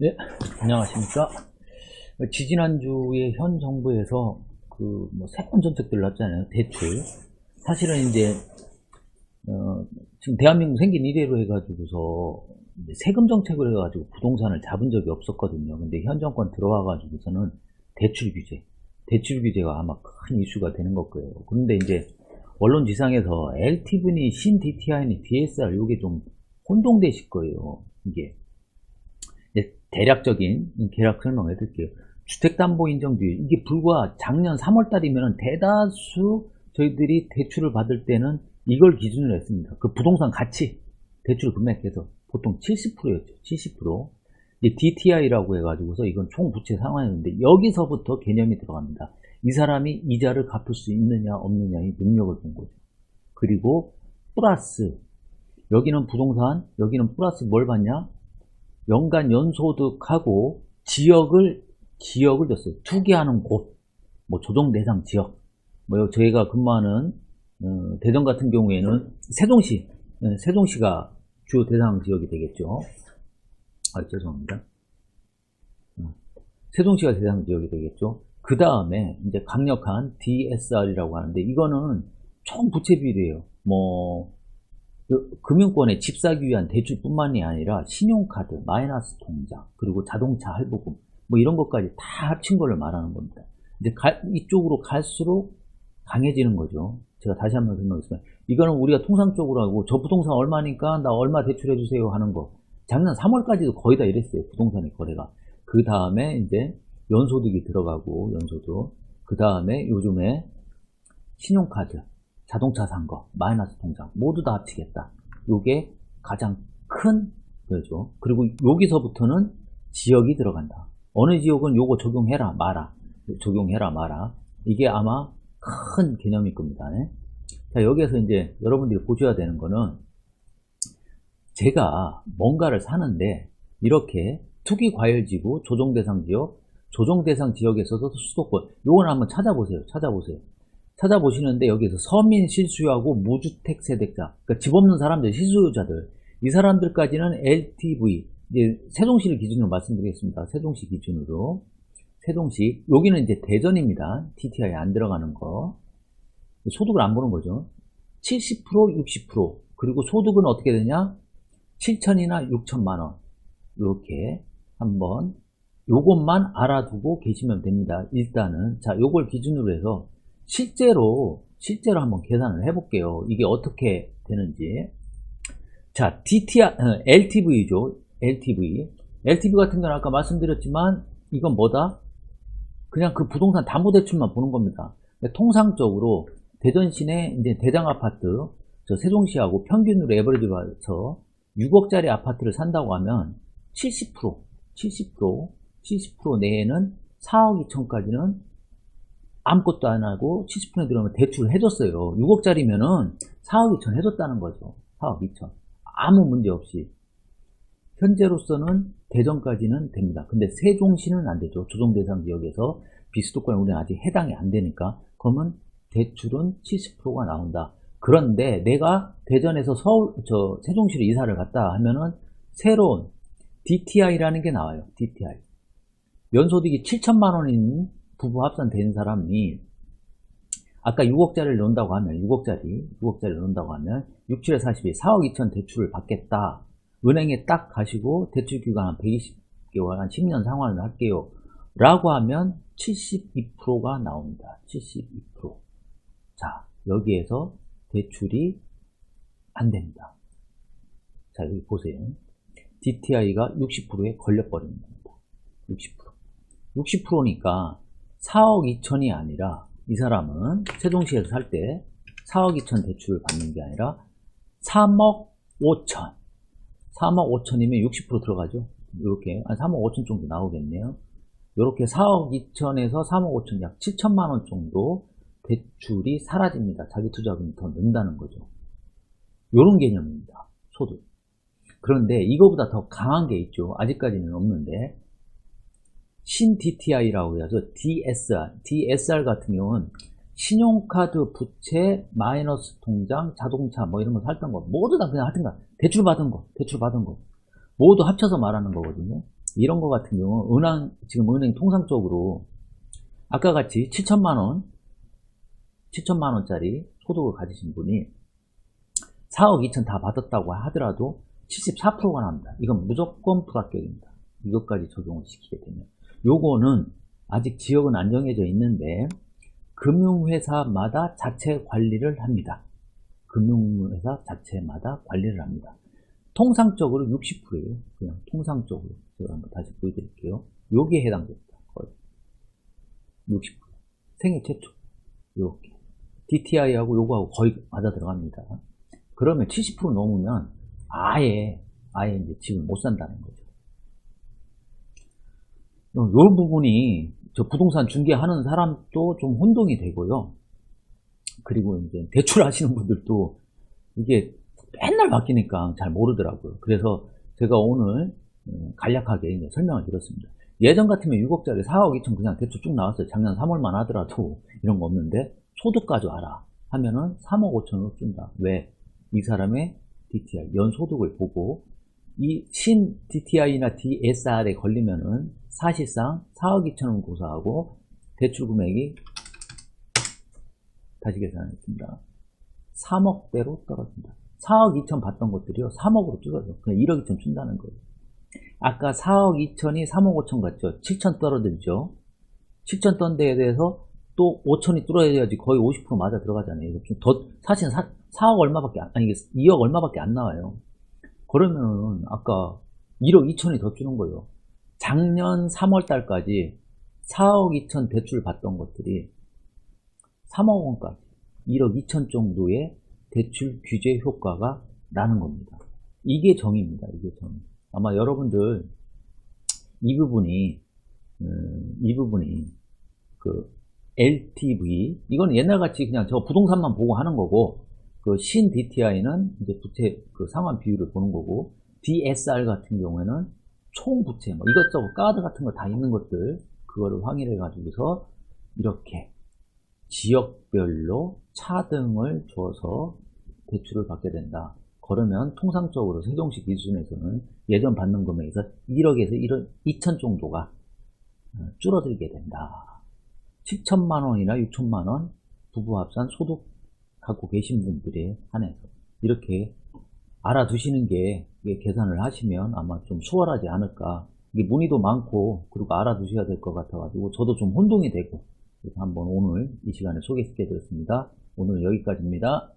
네, 안녕하십니까. 지지난주에 현 정부에서 그 뭐 세권 정책들 났잖아요. 대출. 사실은 이제 어, 지금 대한민국 생긴 이래로 해가지고서 세금 정책을 해가지고 부동산을 잡은 적이 없었거든요. 근데 현 정권 들어와가지고서는 대출 규제, 대출 규제가 아마 큰 이슈가 되는 것 거예요. 그런데 이제 언론 지상에서 LTV니 신 DTI니 DSR 이게 좀 혼동되실 거예요. 이게 대략적인 계략 설명을 해드릴게요. 주택담보인정비율 이게 불과 작년 3월달이면 대다수 저희들이 대출을 받을 때는 이걸 기준으로 했습니다. 그 부동산 가치 대출 금액에서 보통 70%였죠. 70%. 이제 DTI라고 해가지고서 이건 총 부채 상환이었는데 여기서부터 개념이 들어갑니다. 이 사람이 이자를 갚을 수 있느냐 없느냐의 능력을 본 거죠. 그리고 플러스 여기는 부동산 여기는 플러스 뭘 받냐? 연간 연소득하고 지역을 지역을 줬어요. 투기하는 곳, 뭐 조정 대상 지역. 뭐 저희가 근무하는 어, 대전 같은 경우에는 세종시, 네, 세종시가 주요 대상 지역이 되겠죠. 아 죄송합니다. 어, 세종시가 대상 지역이 되겠죠. 그 다음에 이제 강력한 DSR이라고 하는데 이거는 총 부채 비율이에요. 뭐그 금융권에 집 사기 위한 대출뿐만이 아니라 신용카드, 마이너스 통장, 그리고 자동차 할부금 뭐 이런 것까지 다 합친 걸 말하는 겁니다. 이제 가, 이쪽으로 갈수록 강해지는 거죠. 제가 다시 한번 설명드리겠습니다. 이거는 우리가 통상적으로 하고 저 부동산 얼마니까 나 얼마 대출해 주세요 하는 거. 작년 3월까지도 거의 다 이랬어요. 부동산의 거래가. 그 다음에 이제 연소득이 들어가고 연소득. 그 다음에 요즘에 신용카드, 자동차 산 거, 마이너스 통장 모두 다 합치겠다. 요게 가장 큰 거죠. 그리고 여기서부터는 지역이 들어간다. 어느 지역은 요거 적용해라 마라. 적용해라 마라. 이게 아마 큰 개념일 겁니다. 네? 자, 여기에서 이제 여러분들이 보셔야 되는 거는 제가 뭔가를 사는데 이렇게 투기 과열지구, 조정대상 지역, 조정대상 지역에서도 수도권 요건 한번 찾아보세요. 찾아보세요. 찾아보시는데 여기서 서민 실수요하고 무주택 세대자 그러니까 집 없는 사람들 실수요자들 이 사람들까지는 LTV 이제 세종시를 기준으로 말씀드리겠습니다. 세종시 기준으로 세종시 여기는 이제 대전입니다. TTI 안 들어가는 거 소득을 안 보는 거죠. 70% 60% 그리고 소득은 어떻게 되냐 7천이나 6천만 원 이렇게 한번 요것만 알아두고 계시면 됩니다. 일단은 자 요걸 기준으로 해서 실제로 실제로 한번 계산을 해볼게요. 이게 어떻게 되는지. 자, DTI, 어, LTV죠. LTV. LTV 같은 건 아까 말씀드렸지만 이건 뭐다? 그냥 그 부동산 담보대출만 보는 겁니다. 통상적으로 대전 시내 이제 대장 아파트, 저 세종시하고 평균으로 에버리지 봐서 6억짜리 아파트를 산다고 하면 70%, 70%, 70% 내에는 4억 2천까지는 아무것도 안 하고 70% 들어오면 대출을 해줬어요. 6억짜리면은 4억 2천 해줬다는 거죠. 4억 2천. 아무 문제 없이. 현재로서는 대전까지는 됩니다. 근데 세종시는 안 되죠. 조정대상 지역에서 비수도권에 우리는 아직 해당이 안 되니까. 그러면 대출은 70%가 나온다. 그런데 내가 대전에서 서울, 저 세종시로 이사를 갔다 하면은 새로운 DTI라는 게 나와요. DTI. 연소득이 7천만 원인 부부 합산된 사람이 아까 6억짜리를 넣는다고 하면 6억짜리 6억짜리 넣는다고 하면 6, 7에 42 4억 2천 대출을 받겠다. 은행에 딱 가시고 대출 기간 한 120개월 한 10년 상환을 할게요. 라고 하면 72%가 나옵니다. 72%자 여기에서 대출이 안 됩니다. 자 여기 보세요. DTI가 60%에 걸려버립니다. 60% 60%니까 4억 2천이 아니라 이 사람은 세종시에서 살 때 4억 2천 대출을 받는 게 아니라 3억 5천. 3억 5천이면 60% 들어가죠. 이렇게. 한 3억 5천 정도 나오겠네요. 이렇게 4억 2천에서 3억 5천 약 7천만 원 정도 대출이 사라집니다. 자기 투자금이 더 는다는 거죠. 이런 개념입니다. 소득. 그런데 이거보다 더 강한 게 있죠. 아직까지는 없는데 신 DTI라고 해서 DSR, DSR 같은 경우는 신용카드, 부채, 마이너스 통장, 자동차 뭐 이런 거 살던 거 모두 다 그냥 하여튼간 대출 받은 거, 대출 받은 거 모두 합쳐서 말하는 거거든요. 이런 거 같은 경우 은행 지금 은행 통상적으로 아까 같이 7천만 원 7천만 원짜리 소득을 가지신 분이 4억 2천 다 받았다고 하더라도 74%가 납니다. 이건 무조건 불합격입니다. 이것까지 적용을 시키게 되면 요거는 아직 지역은 안 정해져 있는데 금융회사마다 자체 관리를 합니다. 금융회사 자체마다 관리를 합니다. 통상적으로 60%예요. 그냥 통상적으로 제가 한번 다시 보여드릴게요. 요게 해당됩니다. 거의 60% 생애 최초 요렇게 DTI하고 요거하고 거의 맞아 들어갑니다. 그러면 70% 넘으면 아예 아예 이제 집을 못 산다는 거죠. 요 부분이 저 부동산 중개하는 사람도 좀 혼동이 되고요. 그리고 이제 대출하시는 분들도 이게 맨날 바뀌니까 잘 모르더라고요. 그래서 제가 오늘 음, 간략하게 설명을 드렸습니다. 예전 같으면 6억짜리 4억 2천 그냥 대출 쭉 나왔어요. 작년 3월만 하더라도 이런 거 없는데 소득까지 알아 하면은 3억 5천을 준다. 왜? 이 사람의 DTI 연소득을 보고 이 신 DTI나 DSR에 걸리면은 사실상 4억 2천원 고사하고 대출 금액이 다시 계산하겠습니다. 3억대로 떨어진다. 4억 2천 받던 것들이요. 3억으로 줄어져. 그냥 1억 2천 준다는 거예요. 아까 4억 2천이 3억 5천 같죠? 7천 떨어들죠? 7천 떤 데에 대해서 또 5천이 뚫어야지 거의 50% 맞아 들어가잖아요. 좀 더, 사실 4, 4억 얼마밖에, 안, 아니, 2억 얼마밖에 안 나와요. 그러면 아까 1억 2천이 더 주는 거예요. 작년 3월 달까지 4억 2천 대출 받던 것들이 3억 원까지 1억 2천 정도의 대출 규제 효과가 나는 겁니다. 이게 정의입니다. 이게 정. 아마 여러분들 이 부분이 음, 이 부분이 그 LTV 이거는 옛날같이 그냥 저 부동산만 보고 하는 거고 그 신 DTI는 이제 부채 그 상환 비율을 보는 거고 DSR 같은 경우에는 총 부채 뭐 이것저것 카드 같은 거 다 있는 것들 그거를 확인해 가지고서 이렇게 지역별로 차등을 줘서 대출을 받게 된다. 그러면 통상적으로 세종시 기준에서는 예전 받는 금액에서 1억에서 1억 2천 정도가 어, 줄어들게 된다. 7천만 원이나 6천만 원 부부 합산 소득 갖고 계신 분들에 한해서 이렇게 알아두시는 게 계산을 하시면 아마 좀 수월하지 않을까. 이게 문의도 많고 그리고 알아두셔야 될 것 같아가지고 저도 좀 혼동이 되고 그래서 한번 오늘 이 시간에 소개시켜 드렸습니다. 오늘 여기까지입니다.